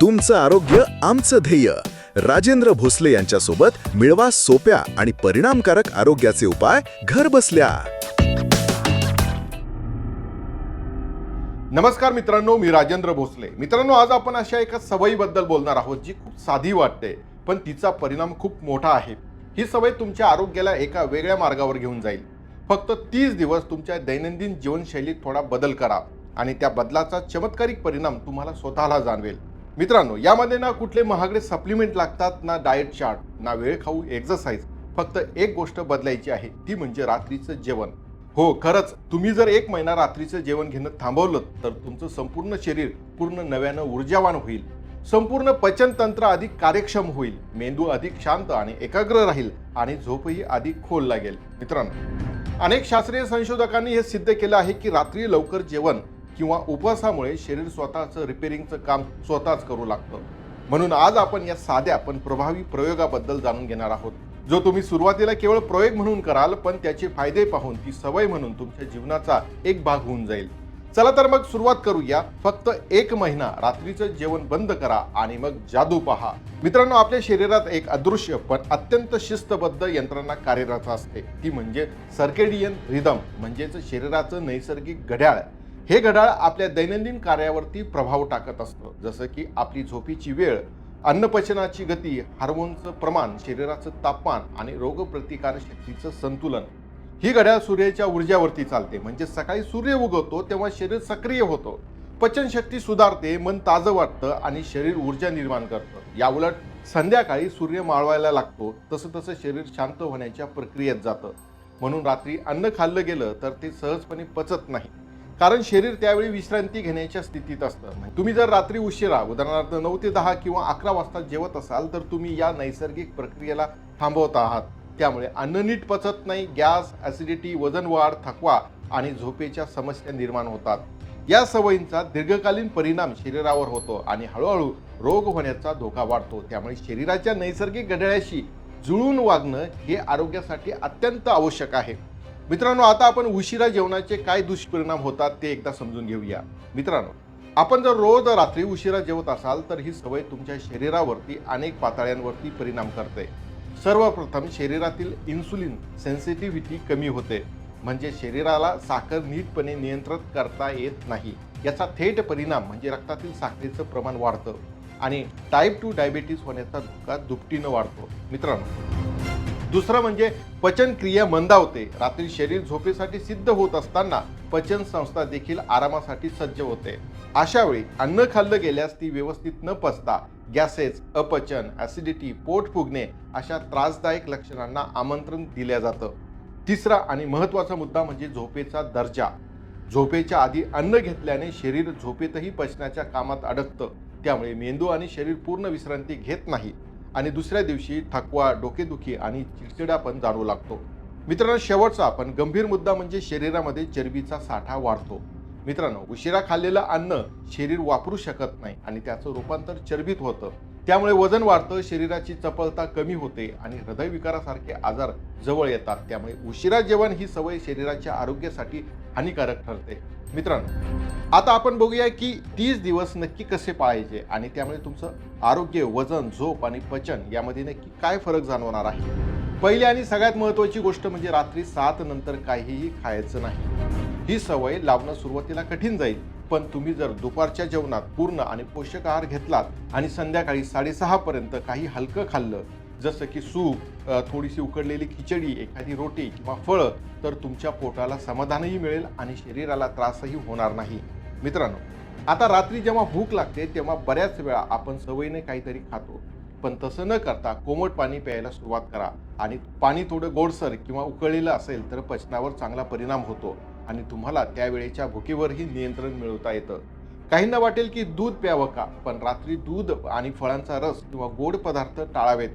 तुमचं आरोग्य आमचं ध्येय. राजेंद्र भोसले यांच्यासोबत मिळवा सोप्या आणि परिणामकारक आरोग्याचे उपाय घर बसल्या. नमस्कार मित्रांनो मी राजेंद्र भोसले. मित्रांनो आज आपण अशा एका सवयीबद्दल बोलणार आहोत जी खूप साधी वाटते पण तिचा परिणाम खूप मोठा आहे. ही सवय तुमच्या आरोग्याला एका वेगळ्या मार्गावर घेऊन जाईल. फक्त तीस दिवस तुमच्या दैनंदिन जीवनशैलीत थोडा बदल करा आणि त्या बदलाचा चमत्कारिक परिणाम तुम्हाला स्वतःला जाणवेल. मित्रांनो यामध्ये ना कुठले महागडे सप्लिमेंट लागतात ना डाएट चार्ट ना वेळ खाऊ एक्सरसाइज फक्त एक गोष्ट बदलायची आहे ती म्हणजे रात्रीचं जेवण. हो खरंच तुम्ही जर एक महिना रात्रीचं जेवण घेणं थांबवलं तर तुमचं संपूर्ण शरीर पूर्ण नव्यानं ऊर्जावान होईल. संपूर्ण पचनतंत्र अधिक कार्यक्षम होईल मेंदू अधिक शांत आणि एकाग्र राहील आणि झोपही अधिक खोल लागेल. मित्रांनो अनेक शास्त्रीय संशोधकांनी हे सिद्ध केलं आहे की रात्री लवकर जेवण किंवा उपवासामुळे शरीर स्वतःचं रिपेरिंगचं काम स्वतःच करू लागतं. म्हणून आज आपण या साध्या पण प्रभावी प्रयोगाबद्दल जाणून घेणार आहोत. जो तुम्ही सुरुवातीला केवळ प्रयोग म्हणून कराल पण त्याचे फायदे पाहून ती सवय म्हणून तुमच्या जीवनाचा एक भाग होऊन जाईल. चला तर मग सुरुवात करूया. फक्त एक महिना रात्रीचं जेवण बंद करा आणि मग जादू पहा. मित्रांनो आपल्या शरीरात एक अदृश्य पण अत्यंत शिस्तबद्ध यंत्रणा कार्यरत असते. ती म्हणजे सर्केडियन रिदम म्हणजेच शरीराचं नैसर्गिक घड्याळ. हे घड्याळ आपल्या दैनंदिन कार्यावरती प्रभाव टाकत असतं. जसं की आपली झोपीची वेळ अन्नपचनाची गती हार्मोनचं प्रमाण शरीराचं तापमान आणि रोगप्रतिकार शक्तीचं संतुलन. ही घड्याळ सूर्याच्या ऊर्जावरती चालते. म्हणजे सकाळी सूर्य उगवतो तेव्हा शरीर सक्रिय होतं. पचनशक्ती सुधारते मन ताजं वाटतं आणि शरीर ऊर्जा निर्माण करतं. याउलट संध्याकाळी सूर्य माळवायला लागतो. तसं तसं शरीर शांत होण्याच्या प्रक्रियेत जातं. म्हणून रात्री अन्न खाल्लं गेलं तर ते सहजपणे पचत नाही. कारण शरीर त्यावेळी विश्रांती घेण्याच्या स्थितीत असतं. म्हणजे तुम्ही जर रात्री उशिरा उदाहरणार्थ नऊ ते दहा किंवा अकरा वाजता जेवत असाल तर तुम्ही या नैसर्गिक प्रक्रियेला थांबवत आहात. त्यामुळे अन्न नीट पचत नाही गॅस ॲसिडिटी वजन वाढ थकवा आणि झोपेच्या समस्या निर्माण होतात. या सवयींचा दीर्घकालीन परिणाम शरीरावर होतो आणि हळूहळू रोग होण्याचा धोका वाढतो. त्यामुळे शरीराच्या नैसर्गिक घड्याळाशी जुळून वागणं हे आरोग्यासाठी अत्यंत आवश्यक आहे. मित्रांनो आता आपण उशिरा जेवणाचे काय दुष्परिणाम होतात ते एकदा समजून घेऊया. मित्रांनो आपण जर रोज रात्री उशिरा जेवत असाल तर ही सवय तुमच्या शरीरावरती अनेक पातळ्यांवरती परिणाम करते. सर्वप्रथम शरीरातील इन्सुलिन सेन्सिटिव्हिटी कमी होते. म्हणजे शरीराला साखर नीटपणे नियंत्रित करता येत नाही. याचा थेट परिणाम म्हणजे रक्तातील साखरेचं प्रमाण वाढतं आणि टाईप टू डायबिटीस होण्याचा धोका दुपटीनं वाढतो. मित्रांनो दुसरं म्हणजे पचन क्रिया मंदावते. रात्री शरीर झोपेसाठी सिद्ध होत असताना पचन संस्था देखील आरामासाठी सज्ज होते. अशा वेळी अन्न खाल्लं गेल्यास ती व्यवस्थित न पचता गॅसेस अपचन ॲसिडिटी पोट फुगणे अशा त्रासदायक लक्षणांना आमंत्रण दिलं जातं. तिसरा आणि महत्त्वाचा मुद्दा म्हणजे झोपेचा दर्जा. झोपेच्या आधी अन्न घेतल्याने शरीर झोपेतही पचण्याच्या कामात अडकतं. त्यामुळे मेंदू आणि शरीर पूर्ण विश्रांती घेत नाही. आणि दुसऱ्या दिवशी थकवा डोकेदुखी आणि चिडचिडापण जाणवू लागतो. मित्रांनो शेवटचा पण गंभीर मुद्दा म्हणजे शरीरामध्ये चरबीचा साठा वाढतो. मित्रांनो उशिरा खाल्लेलं अन्न शरीर वापरू शकत नाही आणि त्याचं रूपांतर चरबीत होतं. त्यामुळे वजन वाढतं शरीराची चपलता कमी होते आणि हृदयविकारासारखे आजार जवळ येतात. त्यामुळे उशिरा जेवण ही सवय शरीराच्या आरोग्यासाठी हानिकारक ठरते. मित्रांनो आता आपण बघूया की तीस दिवस नक्की कसे पाळायचे आणि त्यामुळे तुमचं आरोग्य वजन झोप आणि पचन यामध्ये नक्की काय फरक जाणवणार आहे? पहिली आणि सगळ्यात महत्त्वाची गोष्ट म्हणजे रात्री सात नंतर काहीही खायचं नाही. ही सवय लावणं सुरुवातीला कठीण जाईल पण तुम्ही जर दुपारच्या जेवणात पूर्ण आणि पोषक आहार घेतलात आणि संध्याकाळी साडेसहा पर्यंत काही हलकं खाल्लं जसं की सूप थोडीशी उकडलेली खिचडी एखादी रोटी किंवा फळं तर तुमच्या पोटाला समाधानही मिळेल आणि शरीराला त्रासही होणार नाही. मित्रांनो आता रात्री जेव्हा भूक लागते तेव्हा बऱ्याच वेळा आपण सवयीने काहीतरी खातो. पण तसं न करता कोमट पाणी प्यायला सुरुवात करा. आणि पाणी थोडं गोडसर किंवा उकळलेलं असेल तर पचनावर चांगला परिणाम होतो. आणि तुम्हाला त्यावेळेच्या भुकेवरही नियंत्रण मिळवता येतं. काहींना वाटेल की दूध प्यावं का पण रात्री दूध आणि फळांचा रस किंवा गोड पदार्थ टाळावेत.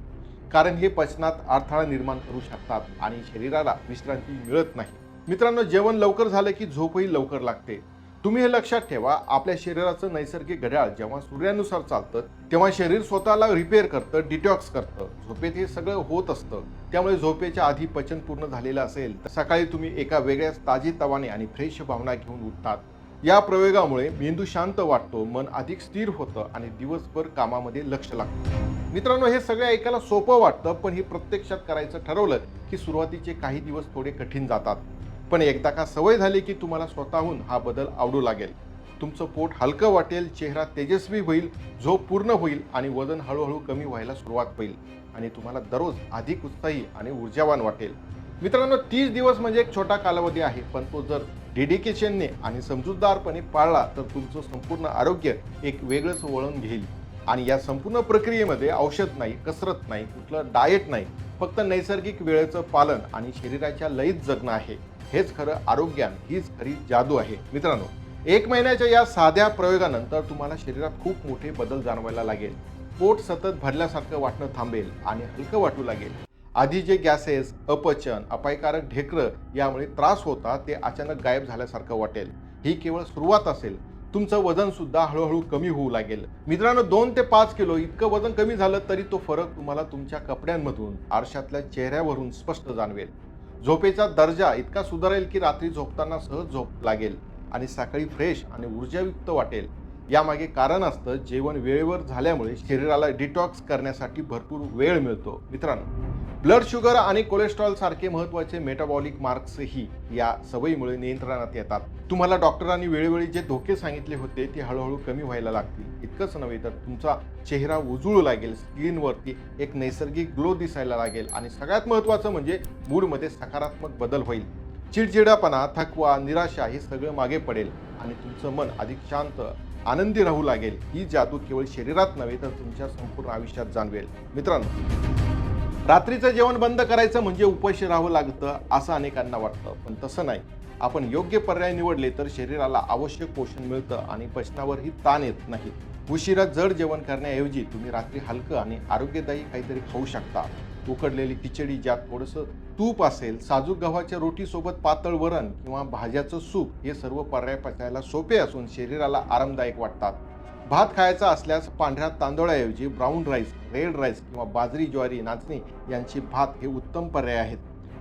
कारण हे पचनात अडथळा निर्माण करू शकतात आणि शरीराला विश्रांती मिळत नाही. मित्रांनो जेवण लवकर झालं की झोपही लवकर लागते. तुम्ही हे लक्षात ठेवा आपल्या शरीराचं नैसर्गिक घड्याळ जेव्हा सूर्यानुसार चालतं तेव्हा शरीर स्वतःला रिपेअर करतं डिटॉक्स करतं. झोपेत हे सगळं होत असतं. त्यामुळे झोपेच्या आधी पचन पूर्ण झालेलं असेल तर सकाळी तुम्ही एका वेगळ्याच ताजी तवाने आणि फ्रेश भावना घेऊन उठतात. या प्रयोगामुळे मेंदू शांत वाटतो मन अधिक स्थिर होतं आणि दिवसभर कामामध्ये लक्ष लागतं. मित्रांनो हे सगळं ऐकायला सोपं वाटतं पण हे प्रत्यक्षात करायचं ठरवलं की सुरुवातीचे काही दिवस थोडे कठीण जातात. पण एकदा का सवय झाली की तुम्हाला स्वतःहून हा बदल आवडू लागेल. तुमचं पोट हलकं वाटेल चेहरा तेजस्वी होईल झोप पूर्ण होईल आणि वजन हळूहळू कमी व्हायला सुरुवात होईल आणि तुम्हाला दररोज अधिक उत्साही आणि ऊर्जावान वाटेल. मित्रांनो तीस दिवस म्हणजे एक छोटा कालावधी आहे पण तो जर डेडिकेशनने आणि समजूतदारपणे पाळला तर तुमचं संपूर्ण आरोग्य एक वेगळंच वळण घेईल. आणि या संपूर्ण प्रक्रियेमध्ये औषध नाही कसरत नाही कुठलं डाएट नाही फक्त नैसर्गिक वेळेचं पालन आणि शरीराच्या लयीत जगणं आहे. हेच खरं आरोग्यान हीच खरी जादू आहे. मित्रांनो एक महिन्याच्या या साध्या प्रयोगानंतर तुम्हाला शरीरात खूप मोठे बदल जाणवायला लागेल. पोट सतत भरल्यासारखं वाटणं थांबेल आणि हलकं वाटू लागेल. आधी जे गॅसेस अपचन अपायकारक ढेकरं यामुळे त्रास होता ते अचानक गायब झाल्यासारखं वाटेल. ही केवळ सुरुवात असेल. तुमचं वजन सुद्धा हळूहळू कमी होऊ लागेल. मित्रांनो दोन ते पाच किलो इतकं वजन कमी झालं तरी तो फरक तुम्हाला तुमच्या कपड्यांमधून आरशातल्या चेहऱ्यावरून स्पष्ट जाणवेल. झोपेचा दर्जा इतका सुधारेल की रात्री झोपताना सहज झोप लागेल आणि सकाळी फ्रेश आणि ऊर्जायुक्त वाटेल. यामागे कारण असतं जेवण वेळेवर झाल्यामुळे शरीराला डिटॉक्स करण्यासाठी भरपूर वेळ मिळतो. मित्रांनो ब्लड शुगर आणि कोलेस्ट्रॉल सारखे महत्त्वाचे मेटाबॉलिक मार्क्सही या सवयीमुळे नियंत्रणात येतात. तुम्हाला डॉक्टरांनी वेळोवेळी जे धोके सांगितले होते ते हळूहळू कमी व्हायला लागतील. इतकंच नव्हे तर तुमचा चेहरा उजळू लागेल स्किनवरती एक नैसर्गिक ग्लो दिसायला लागेल आणि सगळ्यात महत्त्वाचं म्हणजे मूडमध्ये सकारात्मक बदल होईल. चिडचिडापणा थकवा निराशा हे सगळं मागे पडेल आणि तुमचं मन अधिक शांत आनंदी राहू लागेल. ही जादू केवळ शरीरात नव्हे तर तुमच्या संपूर्ण आयुष्यात जाणवेल. मित्रांनो रात्रीचं जेवण बंद करायचं म्हणजे उपाशी राहावं लागतं असं अनेकांना वाटतं. पण तसं नाही. आपण योग्य पर्याय निवडले तर शरीराला आवश्यक पोषण मिळतं आणि पचनावरही ताण येत नाही. उशिरा जड जेवण करण्याऐवजी तुम्ही रात्री हलकं आणि आरोग्यदायी काहीतरी खाऊ शकता. उकडलेली खिचडी ज्यात थोडंसं तूप असेल साजूक गव्हाच्या रोटीसोबत पातळ वरण किंवा भाज्याचं सूप हे सर्व पर्याय पचायला सोपे असून शरीराला आरामदायक वाटतात. भात खायचा असल्यास पांढऱ्या तांदळाऐवजी ब्राऊन राईस रेड राईस किंवा बाजरी ज्वारी नाचणी यांची भात हे उत्तम पर्याय आहेत.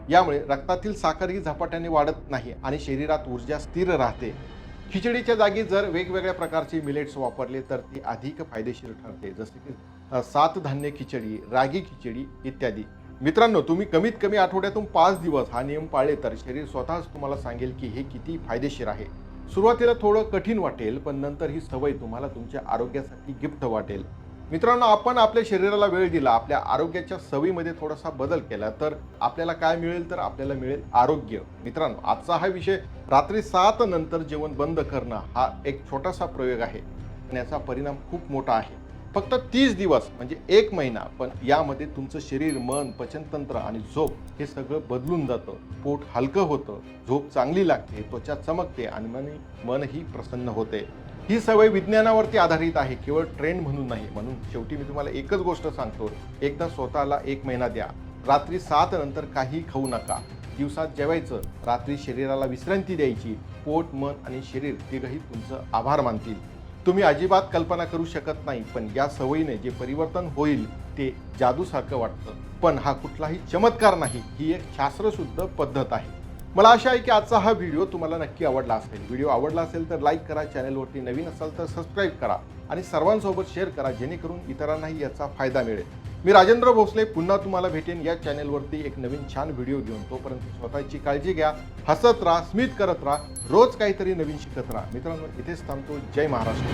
यामुळे रक्तातील साखरही झपाट्याने वाढत नाही आणि शरीरात ऊर्जा स्थिर राहते. खिचडीच्या जागी जर वेगवेगळ्या प्रकारचे मिलेट्स वापरले तर ती अधिक फायदेशीर ठरते. जसे की सात धान्य खिचडी रागी खिचडी इत्यादी. मित्रांनो तुम्ही कमीत कमी आठवड्यातून पाच दिवस हा नियम पाळले तर शरीर स्वतःच तुम्हाला सांगेल की हे किती फायदेशीर आहे. सुरुवातीला थोडं कठीण वाटेल पण नंतर ही सवय तुम्हाला तुमच्या आरोग्यासाठी गिफ्ट वाटेल. मित्रांनो आपण आपल्या शरीराला वेळ दिला आपल्या आरोग्याच्या सवयीमध्ये थोडासा बदल केला तर आपल्याला काय मिळेल? तर आपल्याला मिळेल आरोग्य. मित्रांनो आजचा हा विषय रात्री सात नंतर जेवण बंद करणं हा एक छोटासा प्रयोग आहे. आणि याचा परिणाम खूप मोठा आहे. फक्त तीस दिवस म्हणजे एक महिना पण यामध्ये तुमचं शरीर मन पचनतंत्र आणि झोप हे सगळं बदलून जातं. पोट हलकं होतं झोप चांगली लागते त्वचा चमकते आणि मन मनही प्रसन्न होते. ही सवय विज्ञानावरती आधारित आहे केवळ ट्रेंड म्हणून नाही. म्हणून शेवटी मी तुम्हाला एकच गोष्ट सांगतो एकदा स्वतःला एक महिना द्या. रात्री सात नंतर काही खाऊ नका. दिवसात जेवायचं रात्री शरीराला विश्रांती द्यायची. पोट मन आणि शरीर तिघही तुमचं आभार मानतील. तुम्ही अजिबात कल्पना करू शकत नाही पण या सवयीने जे परिवर्तन होईल ते जादूसारखं वाटतं. पण हा कुठलाही चमत्कार नाही ही एक शास्त्रशुद्ध पद्धत आहे. मला आशा आहे की आजचा हा व्हिडिओ तुम्हाला नक्की आवडला असेल. व्हिडिओ आवडला असेल तर लाईक करा चॅनलवरती नवीन असाल तर सबस्क्राईब करा आणि सर्वांसोबत शेअर करा जेणेकरून इतरांनाही याचा फायदा मिळेल. मी राजेंद्र भोसले पुन्हा तुम्हाला भेटेन या चॅनलवरती एक नवीन छान व्हिडिओ घेऊन. तोपर्यंत स्वतःची काळजी घ्या हसत राहा स्मित करत राहा रोज काहीतरी नवीन शिकत राहा. मित्रांनो इथेच थांबतो. जय महाराष्ट्र.